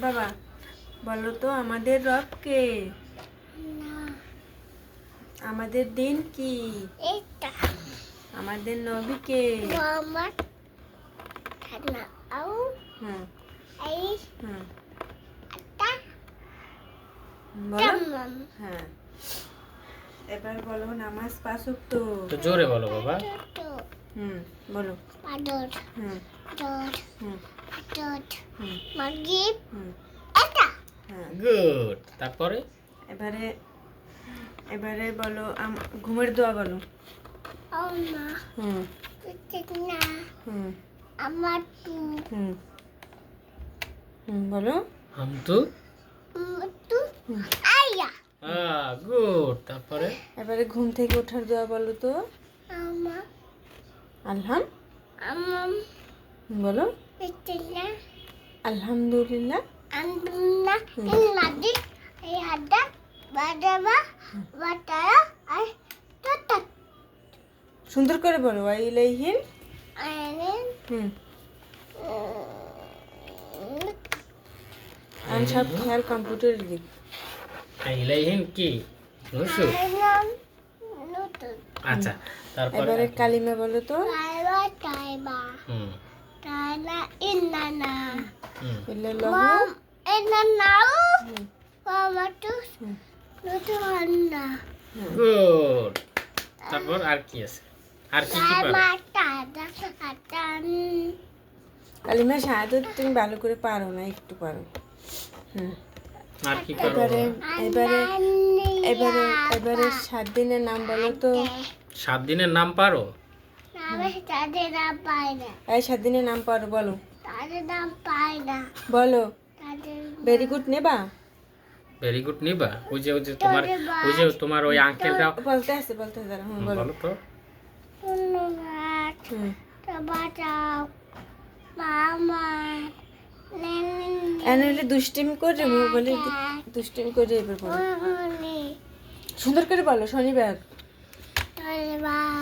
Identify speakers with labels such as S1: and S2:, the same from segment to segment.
S1: বাবা বলো তো আমাদের রব কে? আমাদের দিন কি? আমাদের নবী কে? হ্যাঁ। এবার বলো নামাজ পাসুক তো
S2: তো জোরে বলো বাবা।
S1: হুম বলো। হুম। হুম।
S3: দর
S1: হুম
S3: এটা
S1: হ্যাঁ
S2: গুড তারপরে?
S1: এবারে এবারে বলো আম- ঘুমের দোয়া বলো।
S3: আমা
S1: হুম।
S3: না?
S1: হুম।
S3: আমার তু
S1: হুম। হুম বলো।
S2: হাম তো?
S3: তু। আয়া।
S2: হ্যাঁ গুড তারপরে?
S1: এবারে ঘুম থেকে ওঠার দোয়া বলো তো।
S3: আমা
S1: আলহাম।
S3: আমম
S1: বলো। আলহামদুলিল্লাহ
S3: আর তত
S1: সুন্দর করে বলো ওয়াইলাইহিন
S3: আইন
S1: হুম। আন সব খেয়াল কম্পিউটারের দিক
S2: ইলাইহিন কি? নুসু আচ্ছা তারপরে
S1: এবারে কালিমা বলো তো।
S2: হুম।
S3: হান্না
S1: হুম।
S2: গুড তারপর আর কি আছে? আর কি কি
S1: কালিমা তুমি ভালো করে পারো না একটু পারো। হুম।
S2: আর কি পারো?
S1: এবারে এবারে এবারে এবারে সাত দিনের নাম বলো তো।
S2: সাত দিনের নাম পারো?
S3: তাদের নাম পাই না।
S1: এই সাত দিনের নাম পারো বলো।
S3: তাদের নাম পাই না।
S1: বলো। ভেরি গুড নেবা?
S2: ভেরি গুড নিবা? ওই যে ওই যে তোমার ওই যে তোমার ওই আঙ্কেলটা
S1: বলতে আছে বলতে আছে হুম বলো।
S2: বলো তো।
S3: ধন্যবাদ
S1: হুম।
S3: বাঁচাও মামা
S1: এনে দুষ্টিমি করে বলে দুষ্টিমি করে এবার বলো সুন্দর করে বলো শনিবার
S3: ধন্যবাদ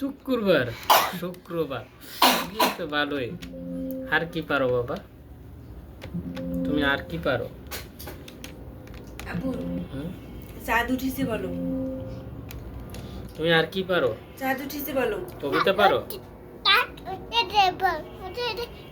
S2: শুক্রবার শুক্রবার। তো ভালোই। আর কি পারো বাবা? তুমি আর কি পারো?
S1: আপু
S2: হুম?
S1: চাঁদ উঠেছে বলো।
S2: তুমি আর কি পারো?
S1: চাঁদ উঠেছে বলো।
S2: কবিতা পারো?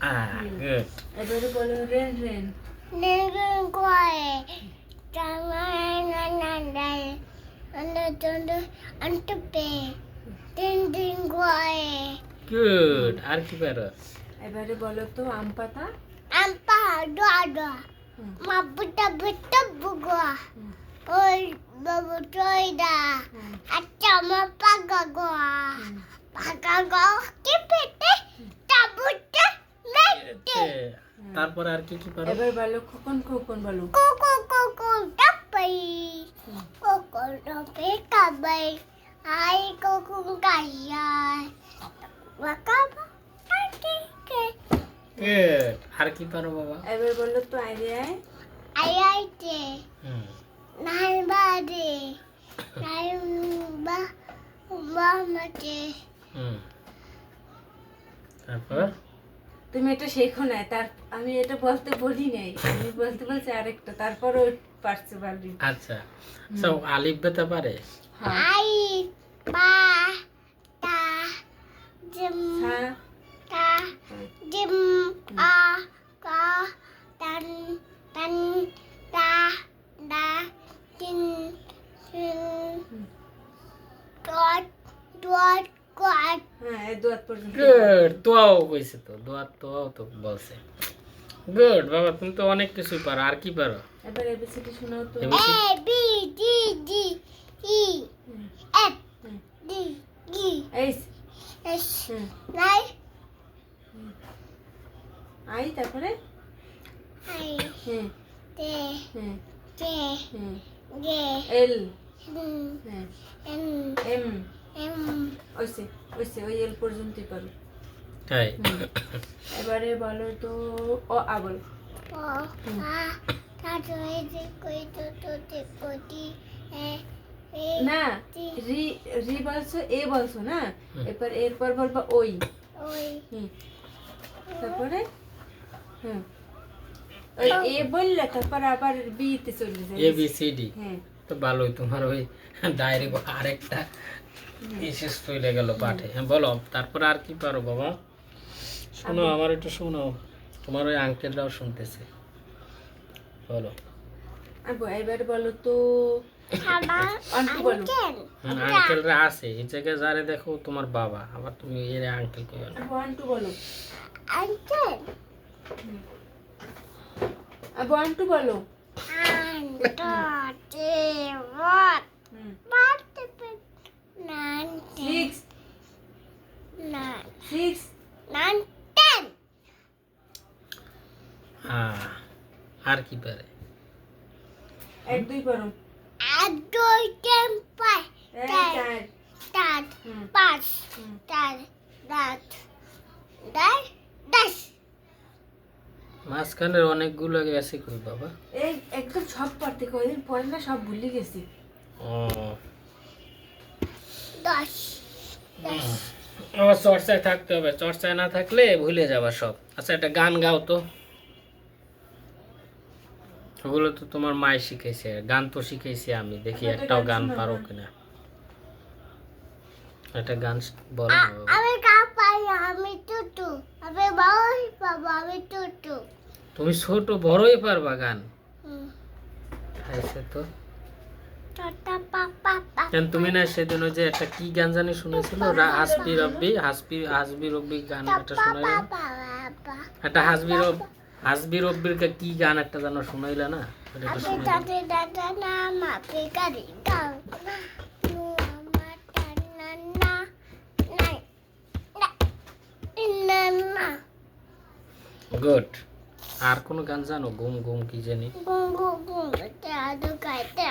S3: জিরাস
S2: গুড
S1: এবারে বলো রেন রেন
S3: নেগুন কোয়ে জামাই না না নাই আন্দ তন্দ আন্ত পে তিন দিন কোয়ে
S2: গুড আর কি পারো
S1: এবারে বলো তো আম পাতা
S3: আমপা doa doa
S1: হুম।
S3: mabuta buta bugwa
S1: হুম,
S3: oi babu toida
S1: হুম,
S3: acha mapaga gwa
S1: হুম।
S3: paga
S2: তারপর আর কি কি পারো
S1: এবার বলো খোকন খোকন বলো
S3: koko koko tapai koko tapai kabai ai koko kaya wakaba ke
S2: good আর কি পারো বাবা
S1: এবার বলো তো আয়
S3: ayai te
S2: হুম
S3: Nai bade. Nai ba ba mate.
S2: হুম তারপর
S1: তুমি এটা শেখো না তার আমি এটা বলতে বলি নাই। আমি বলতে বলছি আরেকটা তারপরও পারছে পারবি
S2: আচ্ছা। সব আলিফ বেতে পারে?
S1: আই
S3: Ai তা জিম তা
S1: জিম
S3: আ কা তান ka
S1: দুয়াত পর্যন্ত
S2: গুড দোয়াও কইছে তো দোয়া দোয়াও তো বলছে। গুড বাবা তুমি তো অনেক কিছুই পারো আর কি পারো?
S1: এবার এবিসিডি শোনাও তো।
S3: D D E
S1: হুম,
S3: F
S1: হুম।
S3: D G
S1: এইস
S3: এস
S1: হুম। আই তারপরে?
S3: আই
S1: হুম।
S3: তে
S1: হুম।
S3: তে
S1: হুম।
S3: গে
S1: এল
S3: হুম
S1: হ্যাঁ
S3: এম
S1: এম
S3: এম
S1: ওইসে ওই এল পর্যন্তই পারো
S2: তাই?
S1: এবারে বলো তো ও আবল
S3: ও আ তারপরে যে কই তো তো তে কোটি এ এ
S1: না রি রি বলছো এ বলছো না? এরপর এরপর বলব ওই।
S3: ওই।
S1: তারপরে? হুম। ওই এ বললে তারপর আবার বি তে চলে যায়।
S2: এ বি সি ডি
S1: হ্যাঁ।
S2: তো ভালোই তোমার ওই ডায়েরি আরেকটা বিশেষ চলে গেল পাঠে? হ্যাঁ বলো তারপর আর কি পারো বাবা? শোনো আমার একটু শোনো তোমার ওই আঙ্কেলরাও শুনতেছে। বলো।
S1: আবু এবার বলো তো।
S3: খাবার
S1: আন্টু বলো।
S3: আঙ্কেল
S2: আঙ্কেলরা আছে। এই জায়গায় যারে দেখো তোমার বাবা। আবার তুমি এর আঙ্কেল কে বলো
S1: আন্টু বলো।
S3: আঙ্কেল
S1: আবু আন্টু বলো।
S3: আন্টে what
S1: হুম
S3: what the nine
S1: six
S3: nine
S1: six
S3: nine ten.
S2: হ্যাঁ আর কি পারে?
S1: এক দুই পারো।
S3: এক দুই তিন পাঁচ চার পাঁচ চার রাত দশ দশ।
S2: মাঝখানের অনেকগুলো গেছে কই বাবা?
S1: এই একদম সব পারতে কয়দিন পরে না সব ভুলে গেছি।
S2: ও।
S3: দশ দশ।
S2: আবার চর্চায় থাকতে হবে চর্চায় না থাকলে ভুলে যাবা সব। আচ্ছা একটা গান গাও তো। ওগুলো তো তোমার মায় শিখাইছে গান তো শিখাইছি আমি দেখি
S1: একটা
S2: একটাও
S1: গান
S2: গান পারো কিনা। একটা গান বলো
S3: আমি কা পাই আমি টুটু। আমি বই বাবা আমি টুটু।
S2: তুমি ছোট বড়ই পারবা গান।
S3: হুম।
S2: তো। কেন তুমি না সেদিন ওই যে একটা কি গান জানি শুনেছিল? হাসবি রব্বি, হাসবি হাসবি রব্বি গান একটা শোনাইলে। একটা হাসবি রব হাসবি রব্বির কি গান একটা জানো শোনাইলা না?
S3: গাড়ি
S2: আর কোন গান জানো? ঘুম গুম কি জানি।
S3: গুম গুম গুম আদু গাইতে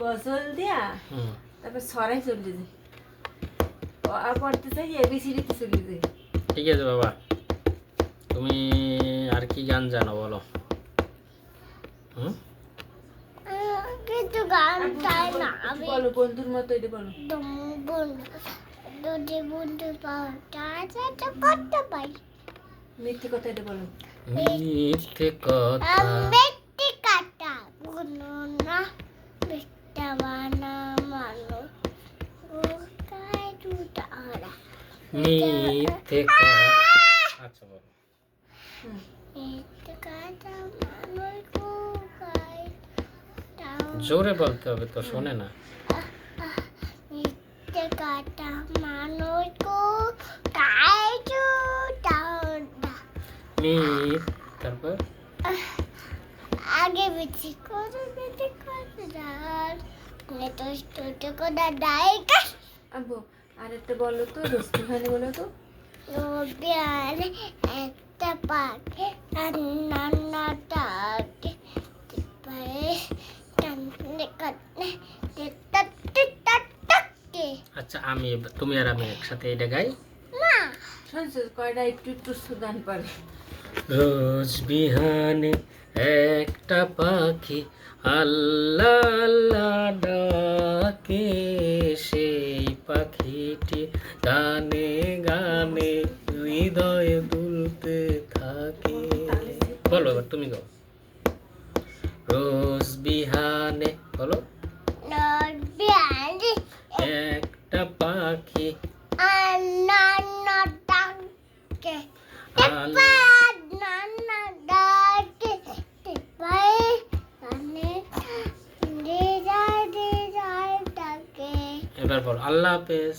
S1: গজল দিয়া? তারপর সরাই চলে যায়। ও পড়তে চাই এবিসিডিতে চলে যায়।
S2: ঠিক আছে বাবা। তুমি আর কি গান জানো বলো? হুম?
S3: কিন্তু গান আমি
S1: বলো বন্ধুর মতো এটা বলো।
S3: বন্ধু। দুটি বন্ধু পাওয়া তো করতে পারি।
S1: মিথ্যে কথা এটা বলো।
S2: মিথ্যে কথা।
S3: মেট্টি কাটা বুনো না। বেটা বানা দুটা
S2: মিথ্যে কথা আচ্ছা বলো
S1: হুম
S3: মেট্টি কাটা মানুষ কোকাই তাও
S2: জোরে বলতে হবে তো শোনে না। তারপর?
S3: আগে বেশি করে বেশি করে আর তো ছোট করে ডাইকা
S1: আব্বু আর একটা বলো তো রস্তিখানি বলো তো।
S3: একটা পাখি রান্না ডাকে
S2: আমি তুমি আর আমি একসাথে এটা গাই।
S3: না।
S1: একটু একটু সুদান পারে
S2: রোজ বিহানে একটা পাখি আল্লাহ আল্লাহ ডাকে সেই পাখিটি। গানে গানে হৃদয়ে দুলতে থাকে। বলো এবার তুমি গাও। রোজ বিহানে বলো
S3: নবিয়ার
S2: একটা আল্লাহ
S3: দিদা ডাকে
S2: এবার বলো আল্লাহ হাফেজ